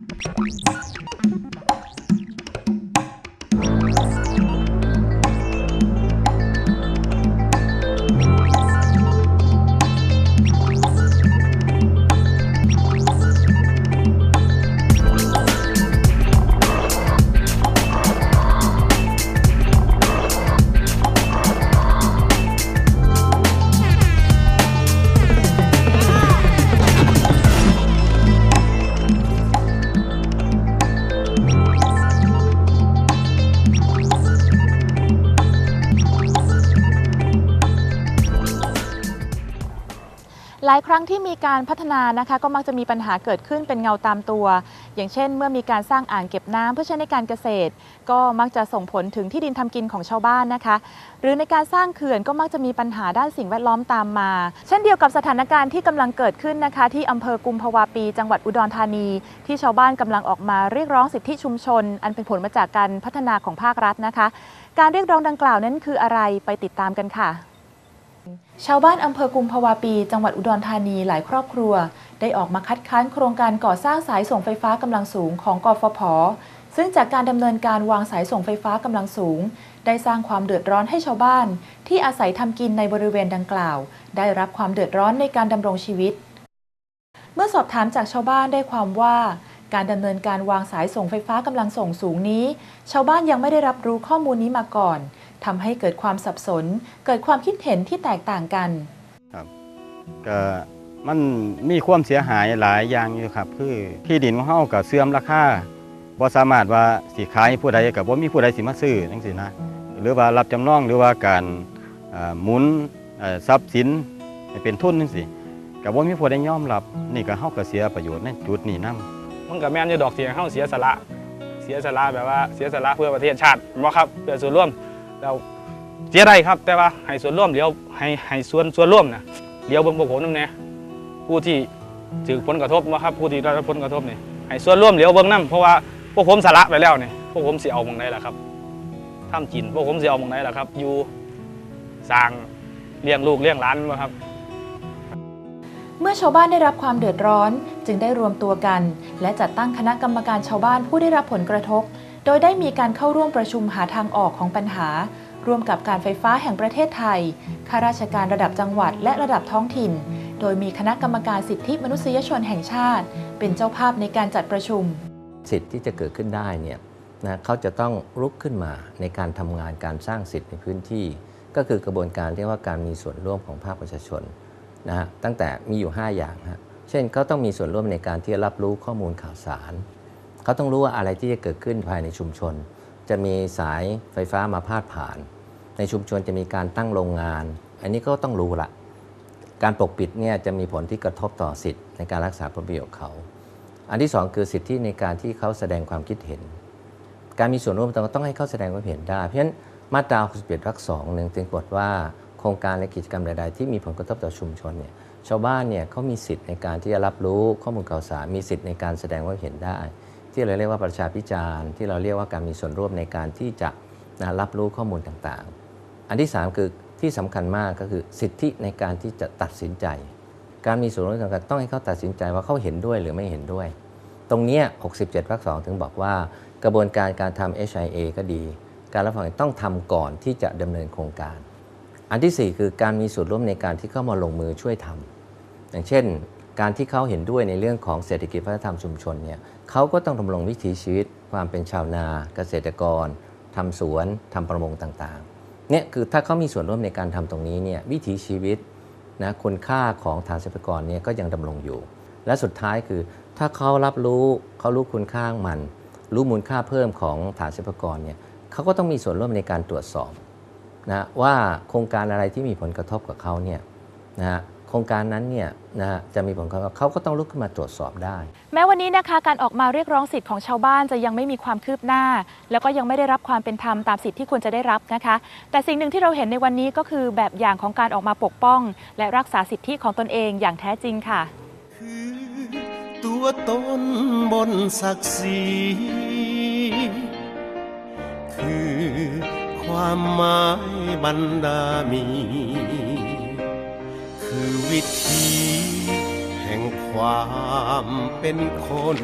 you หลายครั้งที่มีการพัฒนานะคะ ก็มักจะมีปัญหาเกิดขึ้นเป็นเงาตามตัว อย่างเช่น เมื่อมีการสร้างอ่างเก็บน้ำเพื่อใช้ในการเกษตร ก็มักจะส่งผลถึงที่ดินทำกินของชาวบ้านนะคะ หรือในการสร้างเขื่อนก็มักจะมีปัญหาด้านสิ่งแวดล้อมตามมา เช่นเดียวกับสถานการณ์ที่กำลังเกิดขึ้นนะคะ ที่อำเภอกุมภาวาปี จังหวัดอุดรธานี ที่ชาวบ้านกำลังออกมาเรียกร้องสิทธิชุมชน อันเป็นผลมาจากการพัฒนาของภาครัฐนะคะ การเรียกร้องดังกล่าวนั้นคืออะไรไปติดตามกันค่ะ ชาวบ้านอำเภอกุมภาวาปี จังหวัดอุดรธานีหลายครอบครัว ได้ออกมาคัดค้านโครงการก่อสร้างสายส่งไฟฟ้ากำลังสูงของกฟผ ซึ่งจากการดำเนินการวางสายส่งไฟฟ้ากำลังสูง ได้สร้างความเดือดร้อนให้ชาวบ้าน ที่อาศัยทำกินในบริเวณดังกล่าว ได้รับความเดือดร้อนในการดำรงชีวิต เมื่อสอบถามจากชาวบ้านได้ความว่าการดำเนินการวางสายส่งไฟฟ้ากำลังส่งสูงนี้ ชาวบ้านยังไม่ได้รับรู้ข้อมูลนี้มาก่อน ทำให้เกิดความสับสน เกิดความคิดเห็นที่แตกต่างกันก็มันมีความเสียหายหลายอย่างอยู่ครับ คือที่ดินของเฮาก็เสื่อมราคาบ่สามารถว่าสิขายให้ผู้ใดก็บ่มีผู้ใดสิมาซื้อจังซี่นะหรือว่ารับจำนองหรือว่าการอ่าหมุนเอ่อทรัพย์สินให้เป็นทุนจังซี่ก็บ่มีผู้ใดยอมรับ นี่ก็เฮาก็เสียประโยชน์ในจุดนี้นํมันก็แม่นอยู่ดอกที่เฮาเสียสละ เสียสละแบบว่าเสียสละเพื่อประเทศชาติบ่ครับเพื่อส่วนร่วม แล้วเสียได้ครับ แต่ว่าให้ส่วนร่วมเดี๋ยวให้ให้ส่วนส่วนร่วมนะเดี๋ยวเบิ่งพวกผมนำแน่ผู้ที่ถือผลกระทบบ่ครับผู้ที่ได้รับผลกระทบนี่ให้ส่วนร่วมเดี๋ยวเบิ่งนํเพราะว่าพวกผมสละไปแล้วนี่พวกผมเสิเอาหม่องใดล่ะครับทำกินพวกผมเสิเอาหม่องใดล่ะครับ อยู่สร้างเลี้ยงลูกเลี้ยงหลานบ่ครับเมื่อชาวบ้านได้รับความเดือดร้อน จึงได้รวมตัวกัน และจัดตั้งคณะกรรมการชาวบ้านผู้ได้รับผลกระทบ โดยได้มีการเข้าร่วมประชุมหาทางออกของปัญหา ร่วมกับการไฟฟ้าแห่งประเทศไทย ข้าราชการระดับจังหวัดและระดับท้องถิ่น โดยมีคณะกรรมการสิทธิมนุษยชนแห่งชาติ เป็นเจ้าภาพในการจัดประชุม สิทธิ์ที่จะเกิดขึ้นได้เนี่ยนะเขาจะต้องลุกขึ้นมาในการทำงานการสร้างสิทธิ์ในพื้นที่ ก็คือกระบวนการเรียกว่าการมีส่วนร่วมของภาคประชาชนนะฮะตั้งแต่มีอยู่ 5 อย่างฮะเช่นเขาต้องมีส่วนร่วมในการที่จะรับรู้ข้อมูลข่าวสาร เขาต้องรู้ว่าอะไรที่จะเกิดขึ้นภายในชุมชน จะมีสายไฟฟ้ามาพาดผ่าน ในชุมชนจะมีการตั้งโรงงาน อันนี้ก็ต้องรู้ละการปกปิดเนี่ยจะมีผลที่กระทบต่อสิทธิ์ในการรักษาผลประโยชน์เขา อันที่สองคือสิทธิในการที่เขาแสดงความคิดเห็น การมีส่วนร่วมต้องต้องให้เขาแสดงความเห็นได้ เพราะฉะนั้นมาตรา61วรรคสองหนึ่งจึงกฎว่าโครงการและกิจกรรมใดๆที่มีผลกระทบต่อชุมชนเนี่ยชาวบ้านเนี่ยเขามีสิทธิ์ในการที่จะรับรู้ข้อมูลข่าวสารมีสิทธิ์ในการแสดงความเห็นได้ ที่เราเรียกว่าประชาพิจารณ์ที่เราเรียกว่าการมีส่วนร่วมในการที่จะนะรับรู้ข้อมูลต่างๆ อันที่สามคือที่สำคัญมากก็คือสิทธิในการที่จะตัดสินใจ การมีส่วนร่วมสำคัญต้องให้เขาตัดสินใจว่าเขาเห็นด้วยหรือไม่เห็นด้วย ตรงนี้67วรรคสองถึงบอกว่า กระบวนการการทำ HIA ก็ดี การรับฟังต้องทำก่อนที่จะดำเนินโครงการ อันที่ 4 คือการมีส่วนร่วมในการที่เข้ามาลงมือช่วยทำอย่างเช่น การที่เขาเห็นด้วยในเรื่องของเศรษฐกิจวัฒนธรรมชุมชนเนี่ยเขาก็ต้องดำรงวิถีชีวิต ความเป็นชาวนา เกษตรกรทำสวนทำประมงต่างๆเนี่ยคือถ้าเขามีส่วนร่วมในการทำตรงนี้เนี่ยวิถีชีวิตนะคุณค่าของฐานทรัพยากรเนี่ยก็ยังดำรงอยู่ และสุดท้ายคือถ้าเขารับรู้เขารู้คุณค่ามัน รู้มูลค่าเพิ่มของฐานทรัพยากรเนี่ยเขาก็ต้องมีส่วนร่วมในการตรวจสอบนะว่าโครงการอะไรที่มีผลกระทบกับเขาเนี่ยนะ โครงการนั้นเนี่ยนะฮะจะมีผลกระทบเขาก็ต้องลุกขึ้นมาตรวจสอบได้ แม้วันนี้นะคะการออกมาเรียกร้องสิทธิ์ของชาวบ้านจะยังไม่มีความคืบหน้า แล้วก็ยังไม่ได้รับความเป็นธรรมตามสิทธิ์ที่ควรจะได้รับนะคะ แต่สิ่งหนึ่งที่เราเห็นในวันนี้ก็คือแบบอย่างของการออกมาปกป้อง และรักษาสิทธิของตนเองอย่างแท้จริงค่ะ คือตัวตนบนศักดิ์ศรีคือความหมายบรรดามี คือวิธีแห่งความเป็นคน